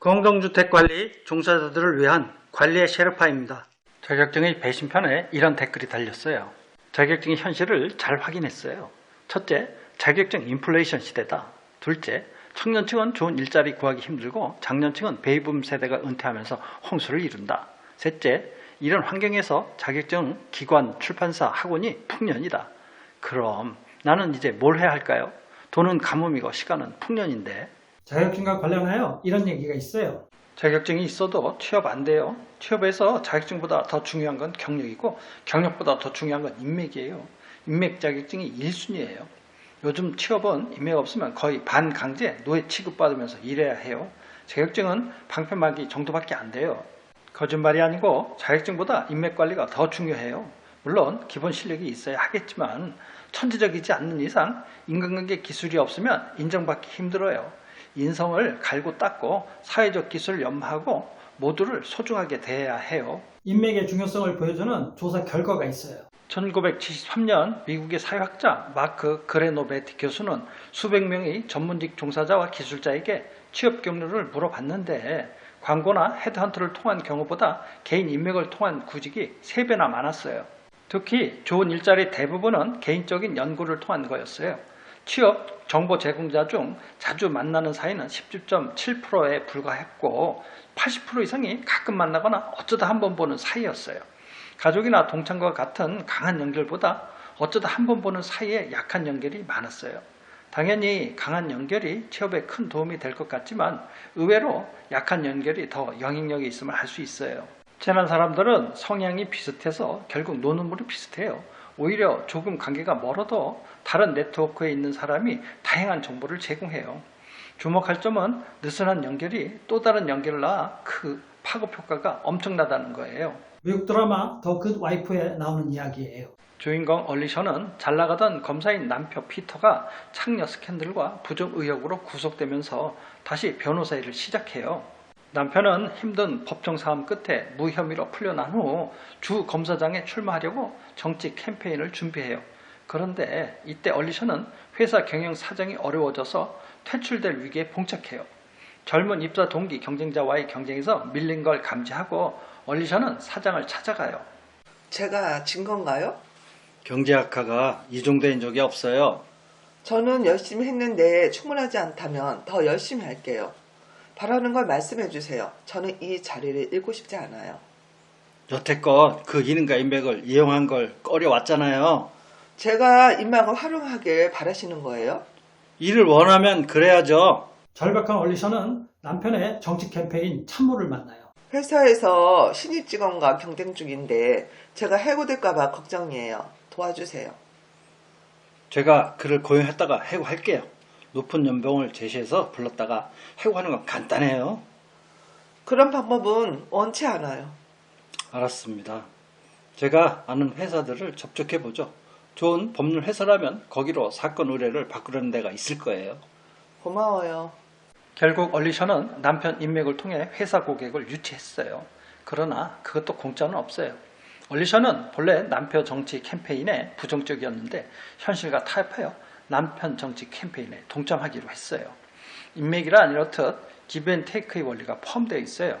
공동주택관리 종사자들을 위한 관리의 셰르파입니다. 자격증의 배신편에 이런 댓글이 달렸어요. 자격증의 현실을 잘 확인했어요. 첫째, 자격증 인플레이션 시대다. 둘째, 청년층은 좋은 일자리 구하기 힘들고 장년층은 베이붐 세대가 은퇴하면서 홍수를 이룬다. 셋째, 이런 환경에서 자격증 기관, 출판사, 학원이 풍년이다. 그럼 나는 이제 뭘 해야 할까요? 돈은 가뭄이고 시간은 풍년인데 자격증과 관련하여 이런 얘기가 있어요. 자격증이 있어도 취업 안 돼요. 취업에서 자격증보다 더 중요한 건 경력이고 경력보다 더 중요한 건 인맥이에요. 인맥 자격증이 1순위예요. 요즘 취업은 인맥 없으면 거의 반강제 노예 취급받으면서 일해야 해요. 자격증은 방패막이 정도밖에 안 돼요. 거짓말이 아니고 자격증보다 인맥 관리가 더 중요해요. 물론 기본 실력이 있어야 하겠지만 천재적이지 않는 이상 인간관계 기술이 없으면 인정받기 힘들어요. 인성을 갈고 닦고 사회적 기술을 연마하고 모두를 소중하게 대해야 해요. 인맥의 중요성을 보여주는 조사 결과가 있어요. 1973년 미국의 사회학자 마크 그레노베티 교수는 수백 명의 전문직 종사자와 기술자에게 취업 경로를 물어봤는데 광고나 헤드헌터를 통한 경우보다 개인 인맥을 통한 구직이 3배나 많았어요. 특히 좋은 일자리 대부분은 개인적인 연구를 통한 거였어요. 취업 정보 제공자 중 자주 만나는 사이는 17.7%에 불과했고 80% 이상이 가끔 만나거나 어쩌다 한 번 보는 사이였어요. 가족이나 동창과 같은 강한 연결보다 어쩌다 한 번 보는 사이에 약한 연결이 많았어요. 당연히 강한 연결이 취업에 큰 도움이 될 것 같지만 의외로 약한 연결이 더 영향력이 있음을 알 수 있어요. 친한 사람들은 성향이 비슷해서 결국 노는 물이 비슷해요. 오히려 조금 관계가 멀어도 다른 네트워크에 있는 사람이 다양한 정보를 제공해요. 주목할 점은 느슨한 연결이 또 다른 연결을 낳아 그 파급 효과가 엄청나다는 거예요. 미국 드라마 더 굿 와이프에 나오는 이야기예요. 주인공 얼리셔는 잘 나가던 검사인 남편 피터가 창녀 스캔들과 부정 의혹으로 구속되면서 다시 변호사 일을 시작해요. 남편은 힘든 법정 싸움 끝에 무혐의로 풀려난 후 주 검사장에 출마하려고 정치 캠페인을 준비해요. 그런데 이때 얼리셔는 회사 경영 사정이 어려워져서 퇴출될 위기에 봉착해요. 젊은 입사 동기 경쟁자와의 경쟁에서 밀린 걸 감지하고 얼리셔는 사장을 찾아가요. 제가 진 건가요? 경제학과가 이종된 적이 없어요. 저는 열심히 했는데 충분하지 않다면 더 열심히 할게요. 바라는 걸 말씀해 주세요. 저는 이 자리를 잃고 싶지 않아요. 여태껏 그 이능과 인맥을 이용한 걸 꺼려왔잖아요. 제가 인맥을 활용하길 바라시는 거예요? 일을 원하면 그래야죠. 절박한 얼리셔는 남편의 정치 캠페인 참모를 만나요. 회사에서 신입 직원과 경쟁 중인데 제가 해고될까봐 걱정이에요. 도와주세요. 제가 그를 고용했다가 해고할게요. 높은 연봉을 제시해서 불렀다가 해고 하는 건 간단해요. 그런 방법은 원치 않아요. 알았습니다. 제가 아는 회사들을 접촉해 보죠. 좋은 법률 회사라면 거기로 사건 의뢰를 바꾸려는 데가 있을 거예요. 고마워요. 결국 얼리셔는 남편 인맥을 통해 회사 고객을 유치했어요. 그러나 그것도 공짜는 없어요. 얼리셔는 본래 남편 정치 캠페인에 부정적이었는데 현실과 타협하여 남편 정치 캠페인에 동참하기로 했어요. 인맥이라 이렇듯 기브앤테이크의 원리가 포함되어 있어요.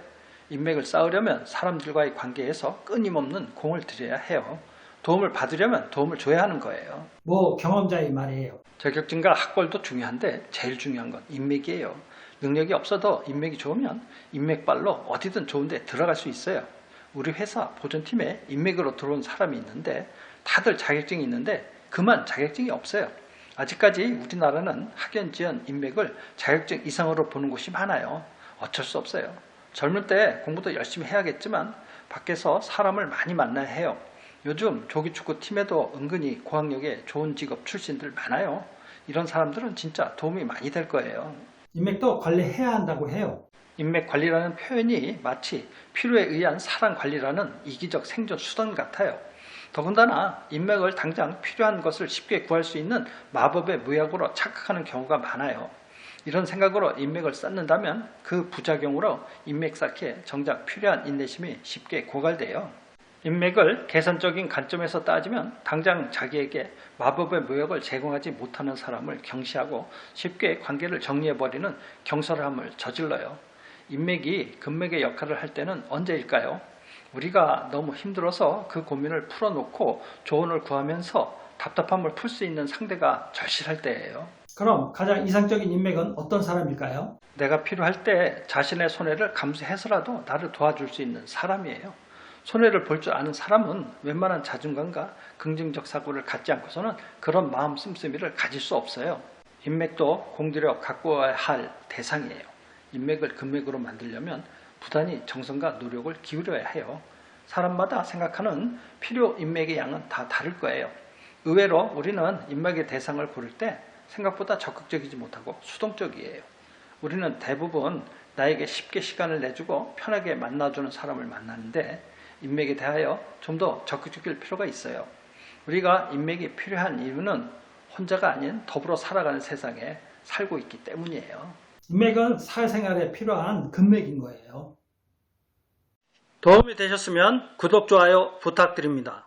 인맥을 쌓으려면 사람들과의 관계에서 끊임없는 공을 들여야 해요. 도움을 받으려면 도움을 줘야 하는 거예요. 뭐 경험자의 말이에요. 자격증과 학벌도 중요한데 제일 중요한 건 인맥이에요. 능력이 없어도 인맥이 좋으면 인맥발로 어디든 좋은데 들어갈 수 있어요. 우리 회사 보존팀에 인맥으로 들어온 사람이 있는데 다들 자격증이 있는데 그만 자격증이 없어요. 아직까지 우리나라는 학연, 지연, 인맥을 자격증 이상으로 보는 곳이 많아요. 어쩔 수 없어요. 젊을 때 공부도 열심히 해야겠지만 밖에서 사람을 많이 만나야 해요. 요즘 조기축구 팀에도 은근히 고학력의 좋은 직업 출신들 많아요. 이런 사람들은 진짜 도움이 많이 될 거예요. 인맥도 관리해야 한다고 해요. 인맥 관리라는 표현이 마치 필요에 의한 사랑 관리라는 이기적 생존 수단 같아요. 더군다나 인맥을 당장 필요한 것을 쉽게 구할 수 있는 마법의 무약으로 착각하는 경우가 많아요. 이런 생각으로 인맥을 쌓는다면 그 부작용으로 인맥 쌓기에 정작 필요한 인내심이 쉽게 고갈돼요. 인맥을 계산적인 관점에서 따지면 당장 자기에게 마법의 무역을 제공하지 못하는 사람을 경시하고 쉽게 관계를 정리해버리는 경솔함을 저질러요. 인맥이 금맥의 역할을 할 때는 언제일까요? 우리가 너무 힘들어서 그 고민을 풀어놓고 조언을 구하면서 답답함을 풀 수 있는 상대가 절실할 때예요. 그럼 가장 이상적인 인맥은 어떤 사람일까요? 내가 필요할 때 자신의 손해를 감수해서라도 나를 도와줄 수 있는 사람이에요. 손해를 볼 줄 아는 사람은 웬만한 자존감과 긍정적 사고를 갖지 않고서는 그런 마음 씀씀이를 가질 수 없어요. 인맥도 공들여 갖고 와야 할 대상이에요. 인맥을 금맥으로 만들려면 부단히 정성과 노력을 기울여야 해요. 사람마다 생각하는 필요 인맥의 양은 다 다를 거예요. 의외로 우리는 인맥의 대상을 고를 때 생각보다 적극적이지 못하고 수동적이에요. 우리는 대부분 나에게 쉽게 시간을 내주고 편하게 만나주는 사람을 만나는데 인맥에 대하여 좀 더 적극적일 필요가 있어요. 우리가 인맥이 필요한 이유는 혼자가 아닌 더불어 살아가는 세상에 살고 있기 때문이에요. 인맥은 사회생활에 필요한 근맥인 거예요. 도움이 되셨으면 구독, 좋아요 부탁드립니다.